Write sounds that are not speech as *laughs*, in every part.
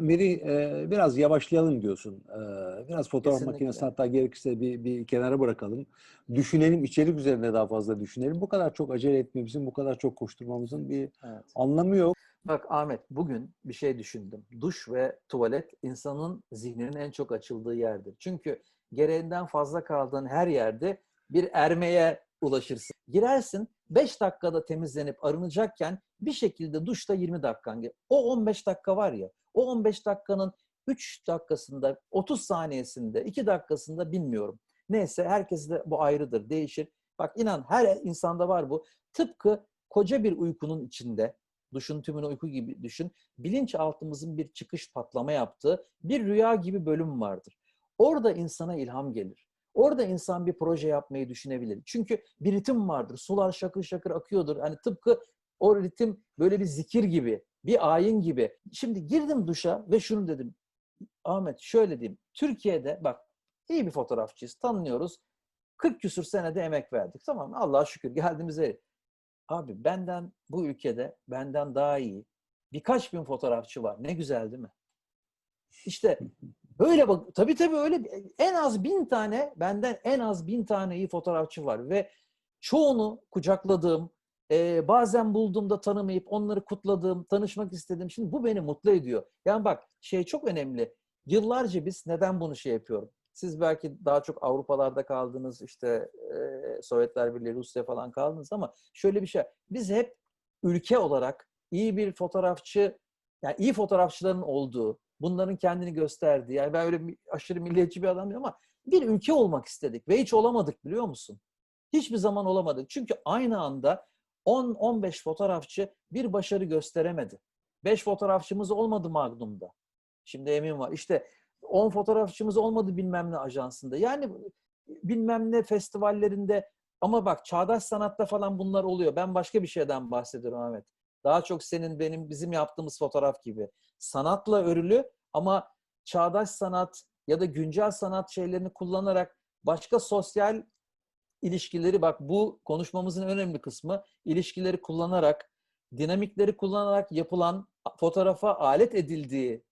Meri e, biraz yavaşlayalım diyorsun. E, biraz fotoğraf Kesinlikle. makinesi hatta gerekirse bir, bir kenara bırakalım. Düşünelim, içerik üzerine daha fazla düşünelim. Bu kadar çok acele etmemizin, bu kadar çok koşturmamızın bir Evet. anlamı yok. Bak Ahmet bugün bir şey düşündüm. Duş ve tuvalet insanın zihninin en çok açıldığı yerdir. Çünkü gereğinden fazla kaldığın her yerde bir ermeye ulaşırsın. Girersin 5 dakikada temizlenip arınacakken bir şekilde duşta 20 dakikan. O 15 dakika var ya o 15 dakikanın 3 dakikasında 30 saniyesinde 2 dakikasında bilmiyorum. Neyse herkes de bu ayrıdır değişir. Bak inan her insanda var bu. Tıpkı koca bir uykunun içinde duşun tümünü uyku gibi düşün. Bilinçaltımızın bir çıkış patlama yaptığı bir rüya gibi bölüm vardır. Orada insana ilham gelir. Orada insan bir proje yapmayı düşünebilir. Çünkü bir ritim vardır. Sular şakır şakır akıyordur. Hani tıpkı o ritim böyle bir zikir gibi, bir ayin gibi. Şimdi girdim duşa ve şunu dedim. Ahmet şöyle diyeyim. Türkiye'de bak iyi bir fotoğrafçıyız, tanınıyoruz. 40 küsür senede emek verdik. Tamam? Allah'a şükür geldiğimize Abi benden bu ülkede benden daha iyi birkaç bin fotoğrafçı var. Ne güzel değil mi? İşte böyle bak tabii tabii öyle en az bin tane benden en az bin tane iyi fotoğrafçı var ve çoğunu kucakladığım e, bazen bulduğumda tanımayıp onları kutladığım, tanışmak istedim. Şimdi bu beni mutlu ediyor. Yani bak şey çok önemli. Yıllarca biz neden bunu şey yapıyorum? Siz belki daha çok Avrupalarda kaldınız, işte e, Sovyetler Birliği, Rusya falan kaldınız ama şöyle bir şey. Biz hep ülke olarak iyi bir fotoğrafçı, yani iyi fotoğrafçıların olduğu, bunların kendini gösterdiği, yani ben öyle aşırı milliyetçi bir adam değilim ama bir ülke olmak istedik ve hiç olamadık biliyor musun? Hiçbir zaman olamadık. Çünkü aynı anda 10-15 fotoğrafçı bir başarı gösteremedi. 5 fotoğrafçımız olmadı Magnum'da. Şimdi emin var. İşte 10 fotoğrafçımız olmadı bilmem ne ajansında. Yani bilmem ne festivallerinde ama bak çağdaş sanatta falan bunlar oluyor. Ben başka bir şeyden bahsediyorum Ahmet. Daha çok senin benim bizim yaptığımız fotoğraf gibi. Sanatla örülü ama çağdaş sanat ya da güncel sanat şeylerini kullanarak başka sosyal ilişkileri bak bu konuşmamızın önemli kısmı ilişkileri kullanarak dinamikleri kullanarak yapılan fotoğrafa alet edildiği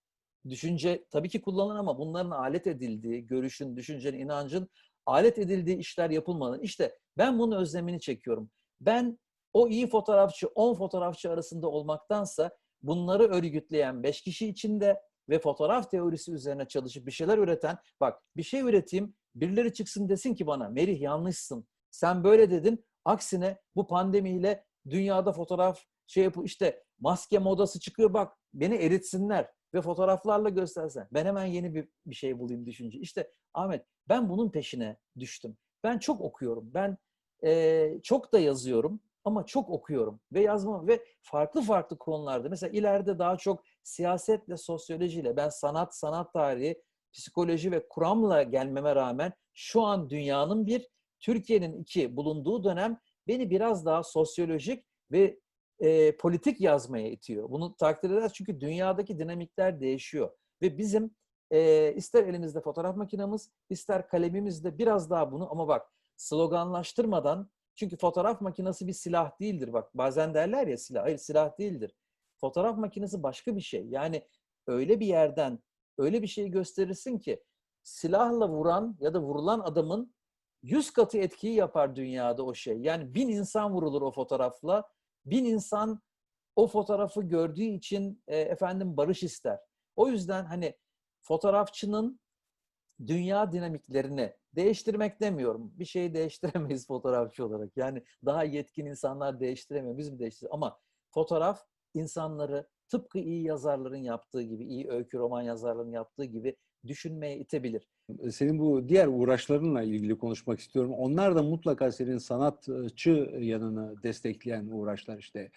düşünce tabii ki kullanılır ama bunların alet edildiği, görüşün, düşüncenin, inancın alet edildiği işler yapılmalı. İşte ben bunun özlemini çekiyorum. Ben o iyi fotoğrafçı, 10 fotoğrafçı arasında olmaktansa bunları örgütleyen 5 kişi içinde ve fotoğraf teorisi üzerine çalışıp bir şeyler üreten, bak bir şey üreteyim, birileri çıksın desin ki bana Merih yanlışsın. Sen böyle dedin. Aksine bu pandemiyle dünyada fotoğraf şey yapı işte maske modası çıkıyor bak beni eritsinler ve fotoğraflarla göstersen. Ben hemen yeni bir, bir şey bulayım düşünce. İşte Ahmet ben bunun peşine düştüm. Ben çok okuyorum. Ben eee, çok da yazıyorum ama çok okuyorum ve yazma ve farklı farklı konularda. Mesela ileride daha çok siyasetle, sosyolojiyle ben sanat, sanat tarihi, psikoloji ve kuramla gelmeme rağmen şu an dünyanın bir, Türkiye'nin iki bulunduğu dönem beni biraz daha sosyolojik ve e, politik yazmaya itiyor. Bunu takdir ederiz çünkü dünyadaki dinamikler değişiyor. Ve bizim e, ister elimizde fotoğraf makinemiz, ister kalemimizde biraz daha bunu ama bak sloganlaştırmadan çünkü fotoğraf makinesi bir silah değildir. Bak bazen derler ya silah. Hayır silah değildir. Fotoğraf makinesi başka bir şey. Yani öyle bir yerden öyle bir şey gösterirsin ki silahla vuran ya da vurulan adamın yüz katı etkiyi yapar dünyada o şey. Yani bin insan vurulur o fotoğrafla. Bin insan o fotoğrafı gördüğü için e, efendim barış ister. O yüzden hani fotoğrafçının dünya dinamiklerini değiştirmek demiyorum. Bir şeyi *laughs* değiştiremeyiz fotoğrafçı olarak. Yani daha yetkin insanlar değiştiremiyor. Biz mi değiştiririz? Ama fotoğraf insanları tıpkı iyi yazarların yaptığı gibi, iyi öykü roman yazarların yaptığı gibi düşünmeye itebilir. Senin bu diğer uğraşlarınla ilgili konuşmak istiyorum. Onlar da mutlaka senin sanatçı yanını destekleyen uğraşlar işte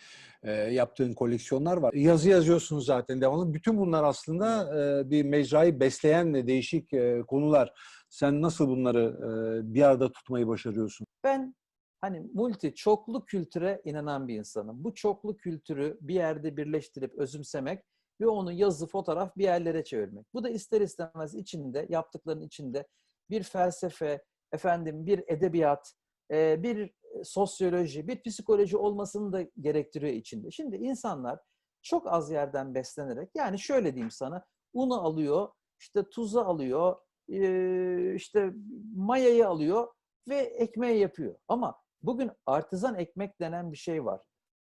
e, yaptığın koleksiyonlar var. Yazı yazıyorsun zaten devamlı. Bütün bunlar aslında e, bir mecrayı besleyen de değişik e, konular. Sen nasıl bunları e, bir arada tutmayı başarıyorsun? Ben hani multi, çoklu kültüre inanan bir insanım. Bu çoklu kültürü bir yerde birleştirip özümsemek ve onu yazı, fotoğraf bir yerlere çevirmek. Bu da ister istemez içinde, yaptıklarının içinde bir felsefe, efendim bir edebiyat, e, bir sosyoloji, bir psikoloji olmasını da gerektiriyor içinde. Şimdi insanlar çok az yerden beslenerek, yani şöyle diyeyim sana, unu alıyor, işte tuzu alıyor, e, işte mayayı alıyor ve ekmeği yapıyor. Ama bugün artizan ekmek denen bir şey var.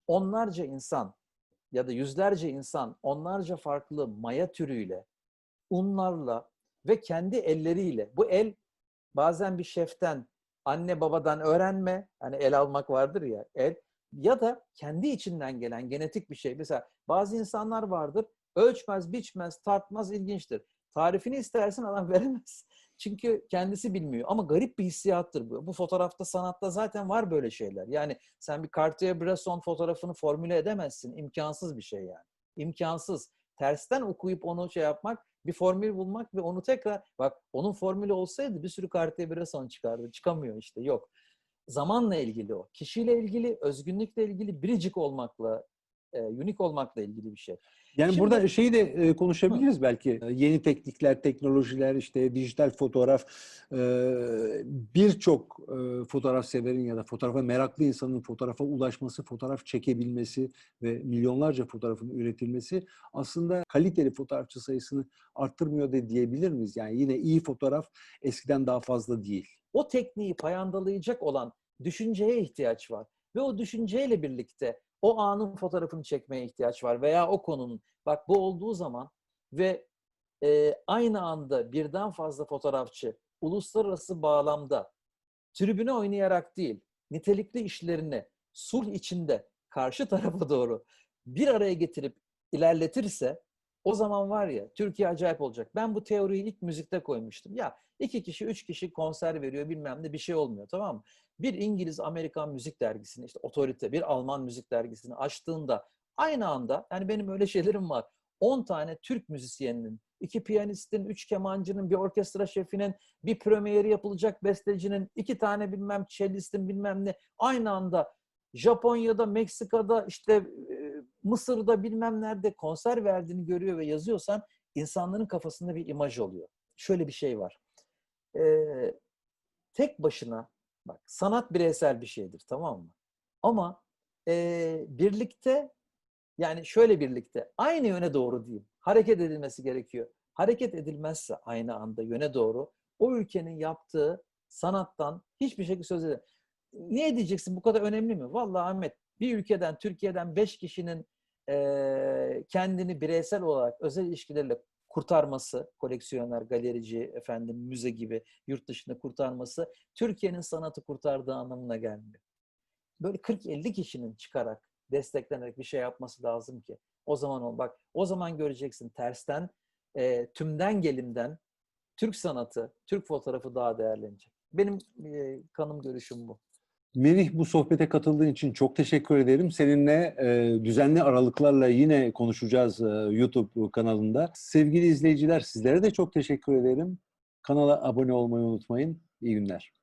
Onlarca insan ya da yüzlerce insan onlarca farklı maya türüyle, unlarla ve kendi elleriyle bu el bazen bir şeften, anne babadan öğrenme, hani el almak vardır ya, el ya da kendi içinden gelen genetik bir şey. Mesela bazı insanlar vardır, ölçmez, biçmez, tartmaz, ilginçtir. Tarifini istersin adam *laughs* veremez. Çünkü kendisi bilmiyor. Ama garip bir hissiyattır bu. Bu fotoğrafta, sanatta zaten var böyle şeyler. Yani sen bir Cartier-Bresson fotoğrafını formüle edemezsin. İmkansız bir şey yani. İmkansız. Tersten okuyup onu şey yapmak, bir formül bulmak ve onu tekrar... Bak onun formülü olsaydı bir sürü Cartier-Bresson çıkardı. Çıkamıyor işte. Yok. Zamanla ilgili o. Kişiyle ilgili, özgünlükle ilgili, biricik olmakla, e, unik olmakla ilgili bir şey. Yani Şimdi- burada şeyi de e, konuşabiliriz belki. E, Yeni teknikler, teknolojiler, işte dijital fotoğraf, e, birçok e, fotoğraf severin ya da fotoğrafa meraklı insanın fotoğrafa ulaşması, fotoğraf çekebilmesi ve milyonlarca fotoğrafın üretilmesi aslında kaliteli fotoğrafçı sayısını arttırmıyor da diyebilir miyiz? Yani yine iyi fotoğraf eskiden daha fazla değil. o tekniği payandalayacak olan düşünceye ihtiyaç var. Ve o düşünceyle birlikte o anın fotoğrafını çekmeye ihtiyaç var veya o konunun. Bak bu olduğu zaman ve e, aynı anda birden fazla fotoğrafçı uluslararası bağlamda tribüne oynayarak değil, nitelikli işlerini sulh içinde karşı tarafa doğru bir araya getirip ilerletirse o zaman var ya Türkiye acayip olacak. Ben bu teoriyi ilk müzikte koymuştum. Ya iki kişi, üç kişi konser veriyor bilmem ne bir şey olmuyor tamam mı? Bir İngiliz, Amerikan müzik dergisini işte otorite, bir Alman müzik dergisini açtığında aynı anda yani benim öyle şeylerim var. 10 tane Türk müzisyeninin, iki piyanistin, üç kemancının, bir orkestra şefinin, bir premieri yapılacak bestecinin, iki tane bilmem cellistin bilmem ne aynı anda Japonya'da, Meksika'da, işte Mısır'da bilmem nerede konser verdiğini görüyor ve yazıyorsan insanların kafasında bir imaj oluyor. Şöyle bir şey var. Ee, tek başına bak sanat bireysel bir şeydir tamam mı? Ama e, birlikte yani şöyle birlikte aynı yöne doğru diyeyim. Hareket edilmesi gerekiyor. Hareket edilmezse aynı anda yöne doğru o ülkenin yaptığı sanattan hiçbir şekilde söz edemez. Niye diyeceksin bu kadar önemli mi? Vallahi Ahmet bir ülkeden Türkiye'den beş kişinin eee, kendini bireysel olarak özel ilişkilerle kurtarması, koleksiyoner, galerici, efendim müze gibi yurt dışında kurtarması Türkiye'nin sanatı kurtardığı anlamına gelmiyor. Böyle 40-50 kişinin çıkarak, desteklenerek bir şey yapması lazım ki. O zaman ol bak, o zaman göreceksin tersten, eee, tümden gelimden Türk sanatı, Türk fotoğrafı daha değerlenecek. Benim eee, kanım görüşüm bu. Merih bu sohbete katıldığın için çok teşekkür ederim. Seninle e, düzenli aralıklarla yine konuşacağız e, YouTube kanalında. Sevgili izleyiciler sizlere de çok teşekkür ederim. Kanala abone olmayı unutmayın. İyi günler.